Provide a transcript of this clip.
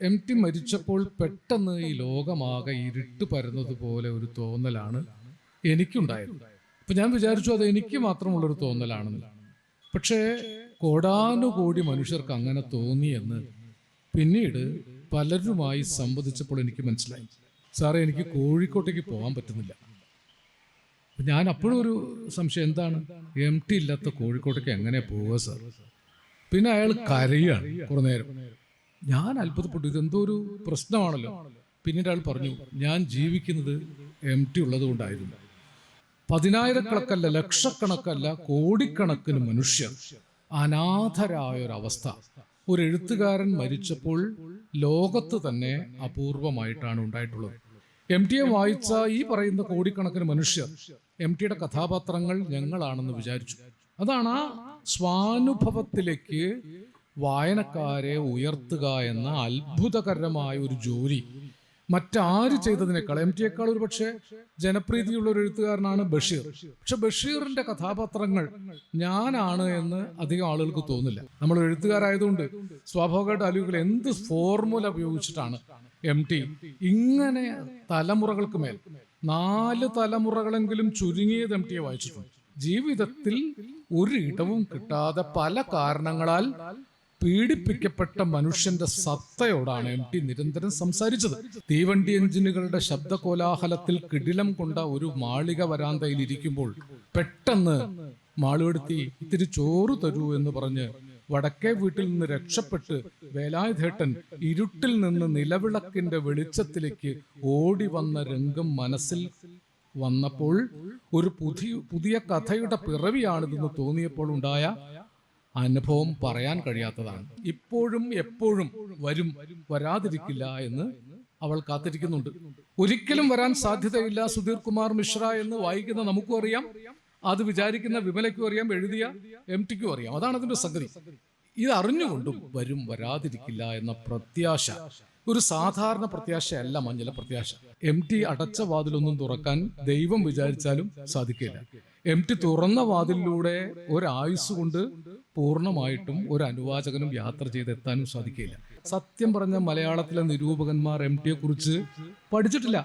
M T മരിച്ചപ്പോൾ പെട്ടെന്ന് ഈ ലോകമാകെ ഇരുട്ട് പരന്നത് പോലെ ഒരു തോന്നലാണ് എനിക്കുണ്ടായത്. അപ്പൊ ഞാൻ വിചാരിച്ചു അത് എനിക്ക് മാത്രമുള്ളൊരു തോന്നലാണെന്ന്. പക്ഷേ കോടാനുകോടി മനുഷ്യർക്ക് അങ്ങനെ തോന്നിയെന്ന് പിന്നീട് പലരുമായി സംവദിച്ചപ്പോൾ എനിക്ക് മനസ്സിലായി. സാറേ എനിക്ക് കോഴിക്കോട്ടേക്ക് പോകാൻ പറ്റുന്നില്ല. ഞാൻ അപ്പോഴും ഒരു സംശയം എന്താണ്? എം ടി ഇല്ലാത്ത കോഴിക്കോട്ടേക്ക് എങ്ങനെ പോവുക സാർ? പിന്നെ അയാൾ കരയാണ് കുറെ നേരം. ഞാൻ അത്ഭുതപ്പെട്ടു. ഇതെന്തോ ഒരു പ്രശ്നമാണല്ലോ. പിന്നീട് ആൾ പറഞ്ഞു ഞാൻ ജീവിക്കുന്നത് എം ടി ഉള്ളത് കൊണ്ടായിരുന്നു പതിനായിരക്കണക്കല്ല ലക്ഷക്കണക്കല്ല കോടിക്കണക്കിന് മനുഷ്യർ. അനാഥരായ ഒരവസ്ഥ ഒരു എഴുത്തുകാരൻ മരിച്ചപ്പോൾ ലോകത്ത് തന്നെ അപൂർവമായിട്ടാണ് ഉണ്ടായിട്ടുള്ളത്. എം ടിയെ വായിച്ച ഈ പറയുന്ന കോടിക്കണക്കിന് മനുഷ്യർ എം ടിയുടെ കഥാപാത്രങ്ങൾ ഞങ്ങളാണെന്ന് വിചാരിച്ചു. അതാണ് ആ സ്വാനുഭവത്തിലേക്ക് വായനക്കാരെ ഉയർത്തുക എന്ന അത്ഭുതകരമായ ഒരു ജോലി. മറ്റാര് ചെയ്തതിനേക്കാൾ എം ടിയേക്കാൾ ഒരു പക്ഷേ ജനപ്രീതിയുള്ള ഒരു എഴുത്തുകാരനാണ് ബഷീർ. പക്ഷെ ബഷീറിന്റെ കഥാപാത്രങ്ങൾ ഞാനാണ് എന്ന് അധികം ആളുകൾക്ക് തോന്നില്ല. നമ്മൾ എഴുത്തുകാരായതുകൊണ്ട് സ്വാഭാവികമായിട്ട് അലുകൾ എന്ത് ഫോർമുല ഉപയോഗിച്ചിട്ടാണ് എം ടി. ഇങ്ങനെ തലമുറകൾക്ക് മേൽ നാല് തലമുറകളെങ്കിലും ചുരുങ്ങിയത് എം ടിയെ വായിച്ചിട്ടുണ്ട്. ജീവിതത്തിൽ ഒരു ഇടവും കിട്ടാതെ പല കാരണങ്ങളാൽ പീഡിപ്പിക്കപ്പെട്ട മനുഷ്യന്റെ സത്തയോടാണ് എം ടി നിരന്തരം സംസാരിച്ചത്. തീവണ്ടി എഞ്ചിനുകളുടെ ശബ്ദകോലാഹലത്തിൽ കിടിലം കൊണ്ട ഒരു മാളിക വരാന്തയിൽ ഇരിക്കുമ്പോൾ പെട്ടെന്ന് മാളുവെടുത്തി ഇത്തിരി ചോറ് തരൂ എന്ന് പറഞ്ഞ് വടക്കേ വീട്ടിൽ നിന്ന് രക്ഷപ്പെട്ട് വേലായുധേട്ടൻ ഇരുട്ടിൽ നിന്ന് നിലവിളക്കിന്റെ വെളിച്ചത്തിലേക്ക് ഓടി വന്ന രംഗം മനസ്സിൽ വന്നപ്പോൾ ഒരു പുതിയ പുതിയ കഥയുടെ പിറവിയാണിതെന്ന് തോന്നിയപ്പോൾ ഉണ്ടായ അനുഭവം പറയാൻ കഴിയാത്തതാണ്. ഇപ്പോഴും എപ്പോഴും വരും വരാതിരിക്കില്ല എന്ന് അവൾ കാത്തിരിക്കുന്നുണ്ട്. ഒരിക്കലും വരാൻ സാധ്യതയില്ല സുധീർ കുമാർ മിശ്ര എന്ന് വായിക്കുന്ന നമുക്കും അറിയാം. അത് വിചാരിക്കുന്ന വിമലയ്ക്കും അറിയാം എഴുതിയ എം ടിക്കും അറിയാം. അതാണ് അതിന്റെ സംഗതി. ഇത് അറിഞ്ഞുകൊണ്ടും വരും വരാതിരിക്കില്ല എന്ന പ്രത്യാശ ഒരു സാധാരണ പ്രത്യാശയല്ല മഞ്ഞള പ്രത്യാശ. എം ടി അടച്ച വാതിലൊന്നും തുറക്കാൻ ദൈവം വിചാരിച്ചാലും സാധിക്കില്ല. എം ടി തുറന്ന വാതിലിലൂടെ ഒരായുസ് കൊണ്ട് പൂർണമായിട്ടും ഒരു അനുവാചകനും യാത്ര ചെയ്തെത്താനും സാധിക്കില്ല സത്യം പറഞ്ഞ മലയാളത്തിലെ നിരൂപകന്മാർ എം ടിയെ കുറിച്ച് പഠിച്ചിട്ടില്ല.